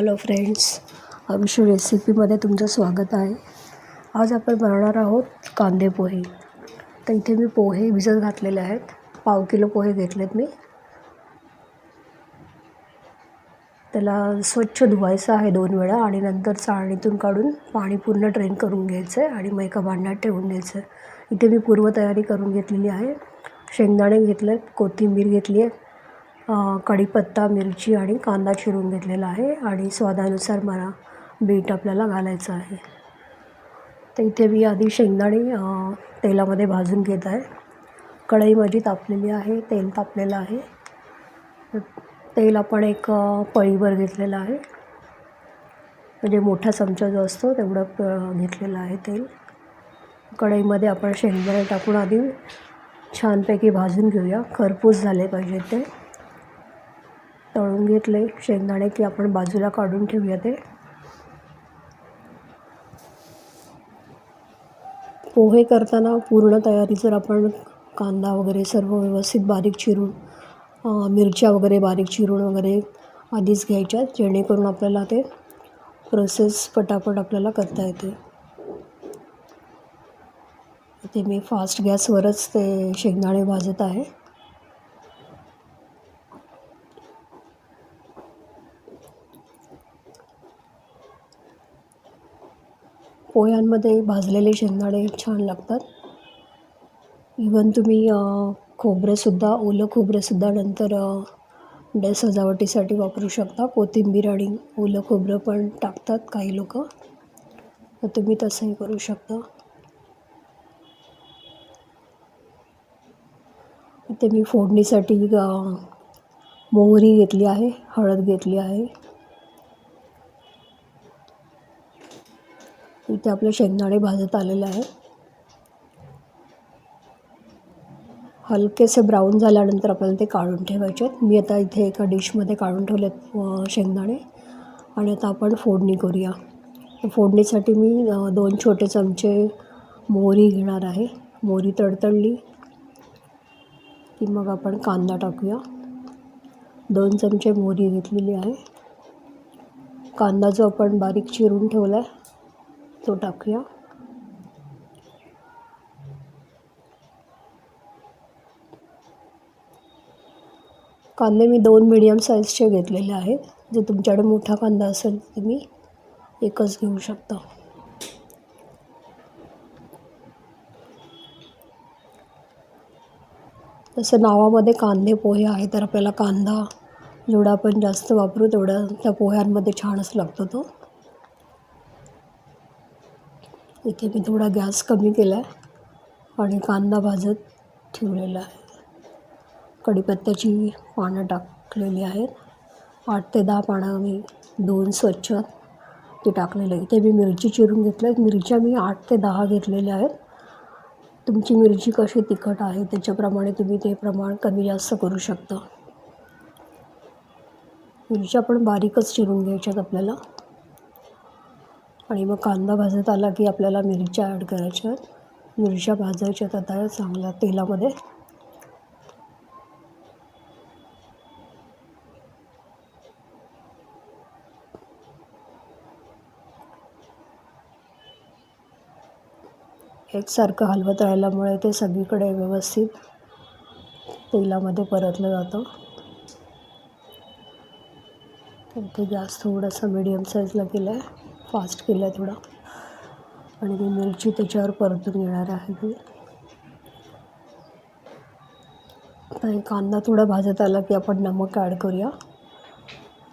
Hello friends अभिषेक रेसिपीमध्ये तुमचं स्वागत आहे. आज आपण बनवणार आहोत कांदे पोहे. तर इथे मी पोहे भिजत घातलेले आहेत. पाव किलो पोहे घेतलेत मी. त्याला स्वच्छ धुवायचं आहे दोन वेळा आणि नंतर चाळणीतून काढून पाणी पूर्ण ड्रेन करून घ्यायचं आहे आणि मग एका भांड्यात ठेवून द्यायचं आहे. इथे मी पूर्वतयारी करून घेतलेली आहे. शेंगदाणे घेतले आहेत कोथिंबीर घेतली आहे. कढीपत्ता मिरची आणि कांदा चिरून घेतलेला आहे आणि स्वादानुसार मला बीट आपल्याला घालायचं आहे. तर इथे मी आधी शेंगदाणे तेलामध्ये भाजून घेत आहे. कढई माझी तापलेली आहे तेल तापलेलं आहे. तेल आपण एक पळीभर घेतलेलं आहे. म्हणजे मोठा चमचा जो असतो तेवढं घेतलेलं आहे तेल. कढईमध्ये आपण शेंगदाणे टाकून आधी छानपैकी भाजून घेऊया. खरपूस झाले पाहिजे ते. तळून घेतले शेंगदाणे की आपण बाजूला काढून ठेवूया ते. पोहे करताना पूर्ण तयारी जर आपण कांदा वगैरे सर्व व्यवस्थित बारीक चिरून मिरच्या वगैरे बारीक चिरून वगैरे आधीच घ्यायच्या जेणेकरून आपल्याला ते प्रोसेस पटापट आपल्याला करता येते. ते मी फास्ट गॅसवरच ते शेंगदाणे भाजत आहे. पोह्यांमध्ये भाजलेले शेंगदाणे छान लागतात. इवन तुम्ही खोबरंसुद्धा ओलं खोबरंसुद्धा नंतर डे सजावटीसाठी वापरू शकता. कोथिंबीर आणि ओलं खोबरं पण टाकतात काही लोक. तर तुम्ही तसंही करू शकता. ते मी फोडणीसाठी मोहरी घेतली आहे हळद घेतली आहे. इथे आपले शेंगदाणे भाजत आलेले आहे हलकेसे ब्राऊन झाल्यानंतर आपल्याला ते काढून ठेवायचे आहेत. मी आता इथे एका डिशमध्ये काढून ठेवलेत शेंगदाणे. आणि आता आपण फोडणी करूया. फोडणीसाठी मी दोन छोटे चमचे मोहरी घेणार आहे. मोहरी तडतडली की मग आपण कांदा टाकूया. दोन चमचे मोहरी घेतलेली आहे. कांदा जो आपण बारीक चिरून ठेवला आहे तो टाकूया. कांदे मी दोन मिडियम साईजचे घेतलेले आहेत. जर तुमच्याकडे मोठा कांदा असेल तर तुम्ही एकच घेऊ शकता. तसं नावामध्ये कांदे पोहे आहे तर आपल्याला कांदा जेवढा आपण जास्त वापरू तेवढा त्या पोह्यांमध्ये छानच लागतो तो. इथे मी थोडा गॅस कमी केला आहे आणि कांदा भाजत ठेवलेला आहे. कढीपत्त्याची पानं टाकलेली आहेत. आठ ते दहा पानं मी दोन स्वच्छ ते टाकलेले आहे. इथे मी मिरची चिरून घेतल्या आहेत मिरच्या मी आठ ते दहा घेतलेल्या आहेत. तुमची मिरची कशी तिखट आहे त्याच्याप्रमाणे तुम्ही ते प्रमाण कमी जास्त करू शकता. मिरच्या पण बारीकच चिरून घ्यायच्यात आपल्याला. आणि मग कांदा भाजत आला की आपल्याला मिरच्या ॲड करायच्या आहेत. मिरच्या भाजायच्यात आता चांगल्या तेलामध्ये. एकसारखं हलवत राहिल्यामुळे ते सगळीकडे व्यवस्थित तेलामध्ये परतलं जातं. तर ते गॅस थोडंसं मीडियम साईजला केलं आहे फास्ट केलं आहे थोडा. आणि मी मिरची त्याच्यावर परतून घेणार आहे. मी कांदा थोडा भाजत आला की आपण नमक ॲड करूया.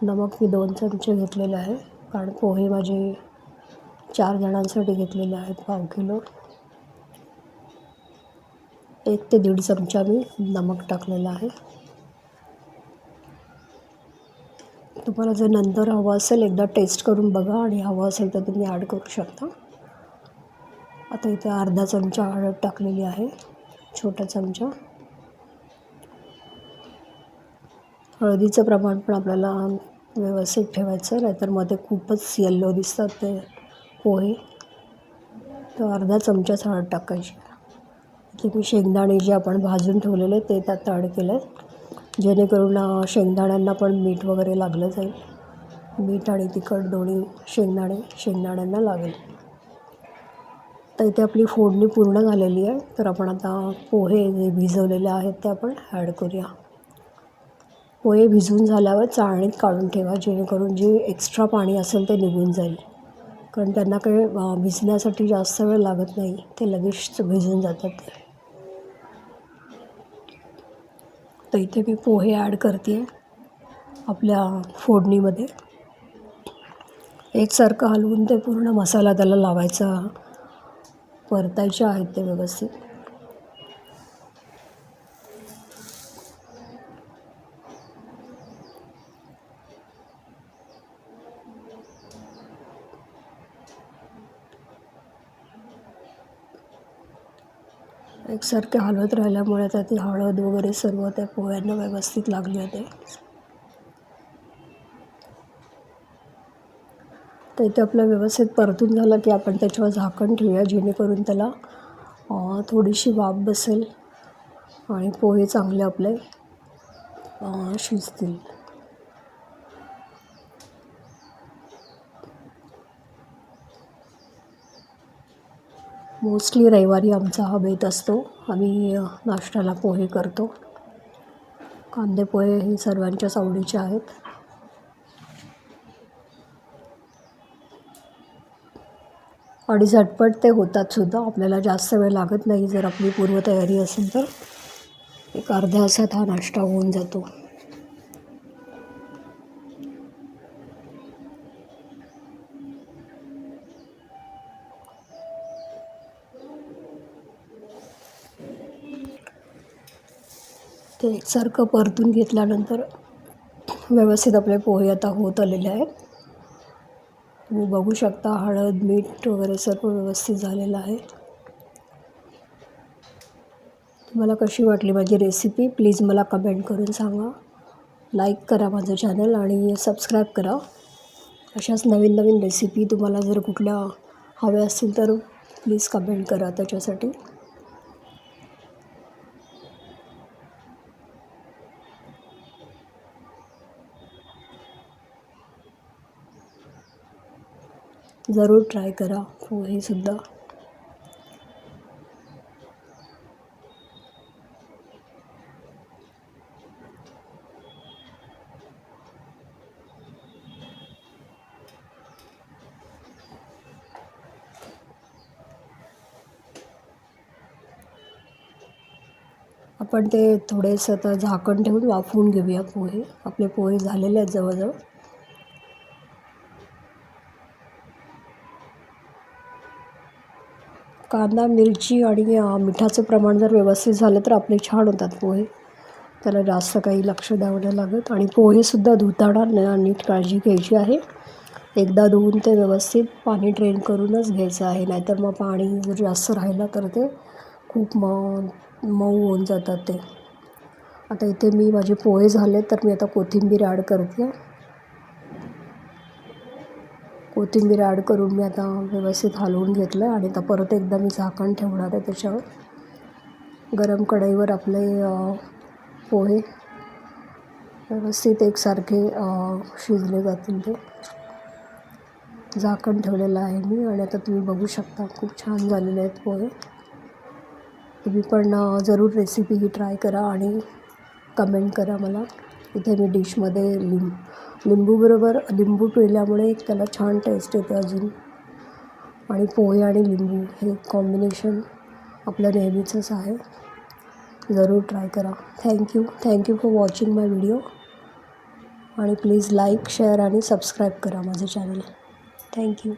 नमक मी दोन चमचे घेतलेले आहे. कारण पोहे माझे चार जणांसाठी घेतलेले आहेत पाव किलो. एक ते दीड चमचा मी नमक टाकलेला आहे. तुम्हाला जर नंतर हवं असेल एकदा टेस्ट करून बघा आणि हवं असेल तर तुम्ही ॲड करू शकता. आता इथे अर्धा चमचा हळद टाकलेली आहे छोटा चमचा. हळदीचं प्रमाण पण आपल्याला व्यवस्थित ठेवायचं नाहीतरमध्ये खूपच येल्लो दिसतात ते पोहे. तर अर्धा चमचाच हळद टाकायची इथे मी शेंगदाणे जे आपण भाजून ठेवलेले ते त्यात ॲड केलं आहे जेणेकरून शेंगदाण्यांना पण मीठ वगैरे लागलं जाईल. मीठ आणि तिखट दोन्ही शेंगदाणे शेंगदाण्यांना लागेल. तर इथे आपली फोडणी पूर्ण झालेली आहे. तर आपण आता पोहे जे भिजवलेले आहेत ते आपण ॲड करूया. पोहे भिजवून झाल्यावर चाळणीत काढून ठेवा जेणेकरून जे एक्स्ट्रा पाणी असेल ते निघून जाईल. कारण त्यांना काही भिजण्यासाठी जास्त वेळ लागत नाही. ते लगेच भिजून जातात ते. तर इथे मी पोहे ॲड करते आपल्या फोडणीमध्ये. एकसारखं हलवून ते पूर्ण मसाला त्याला लावायचा. परतायचे आहेत ते व्यवस्थित. एकसारखे हलवत राहिल्यामुळे आता ती हळद वगैरे सर्व त्या पोह्यांना व्यवस्थित लागली होते. तर इथे आपलं व्यवस्थित परतून झालं की आपण त्याच्यावर झाकण ठेवूया जेणेकरून त्याला थोडीशी वाफ बसेल आणि पोहे चांगले आपले शिजतील. मोस्टली रविवारी आमचा हा बेत असतो. आम्ही नाश्त्याला पोहे करतो. कांदे पोहे हे सर्वांच्याच आवडीचे आहेत. आणि झटपट ते होतात सुद्धा. आपल्याला जास्त वेळ लागत नाही जर आपली पूर्वतयारी असेल तर. एक अर्ध्या तासात हा नाश्ता होऊन जातो. ते एकसारखं परतून घेतल्यानंतर व्यवस्थित आपले पोहे आता होत आलेले आहेत. तुम्ही बघू शकता हळद मीठ वगैरे सर्व व्यवस्थित झालेलं आहे. तुम्हाला कशी वाटली माझी रेसिपी प्लीज मला कमेंट करून सांगा. लाईक करा माझं चॅनल आणि सबस्क्राईब करा. अशाच नवीन नवीन रेसिपी तुम्हाला जर कुठल्या हव्या असतील तर प्लीज कमेंट करा त्याच्यासाठी. ज़रूर ट्राय करा. हो, पोहेसुद्धा आपण ते थोडेसं आता झाकण ठेवून वाफवून घेऊया पोहे. आपले पोहे झालेले आहेत जवळजवळ. कांदा मिरची आणि मिठाचं प्रमाण जर व्यवस्थित झालं तर आपले छान होतात पोहे. त्याला जास्त काही लक्ष द्यावं नाही लागत आणि पोहेसुद्धा धुताना नीट काळजी घ्यायची आहे. एकदा धुवून ते व्यवस्थित पाणी ड्रेन करूनच घ्यायचं आहे नाहीतर मग पाणी जर जास्त राहिलं तर ते खूप मऊ मऊ होऊन जातात ते. आता इथे मी माझे पोहे झाले तर मी आता कोथिंबीर ॲड करते. कोथिंबीर ॲड करून मी आता व्यवस्थित हलवून घेतलं आणि आता परत एकदा मी झाकण ठेवणार आहे त्याच्यावर. गरम कढईवर आपले पोहे व्यवस्थित एकसारखे शिजले जातील ते. झाकण ठेवलेलं आहे मी आणि आता तुम्ही बघू शकता खूप छान झालेले आहेत पोहे. तुम्ही पण जरूर रेसिपी ही ट्राय करा आणि कमेंट करा मला. इथे मी डिशमध्ये लिंब लिंबूबरोबर लिंबू पिळल्यामुळे त्याला छान टेस्ट येते अजून. आणि पोहे आणि लिंबू हे कॉम्बिनेशन आपलं नेहमीचंच आहे. जरूर ट्राय करा. Thank you thank you for watching my video आणि प्लीज लाईक शेअर आणि सबस्क्राईब करा माझं चॅनल थँक्यू